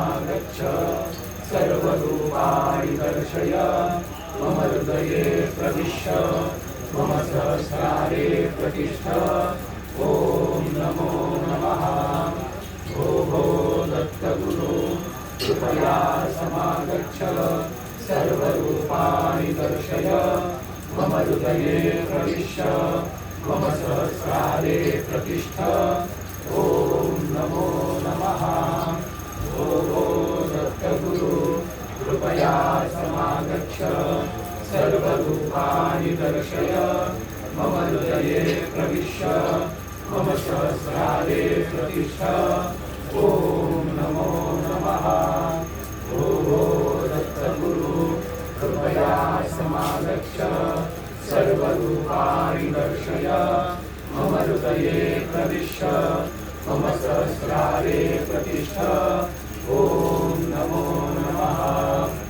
कृपया सर्वरूपाणि दर्शय। मम हृदये प्रविश्य मम सहस्रारे प्रतिष्ठ। ॐ नमो नमः। भो भो दत्तगुरु, कृपया समागच्छ। सर्वरूपाणि दर्शय। मम हृदये प्रविश्य मम सहस्रारे प्रतिष्ठ। ॐ नमो नमः भो भो दत्तगुरु कृपया समागच्छ। सर्वरूपाणि दर्शय। मम हृदये प्रविश्य। मम सहस्रारे प्रतिष्ठ। ॐ नमो नमः। भो दत्तगुरु, कृपया समागच्छ। सर्वरूपाणि दर्शय। मम हृदये प्रविश्य। मम सहस्रारे प्रतिष्ठ। ॐ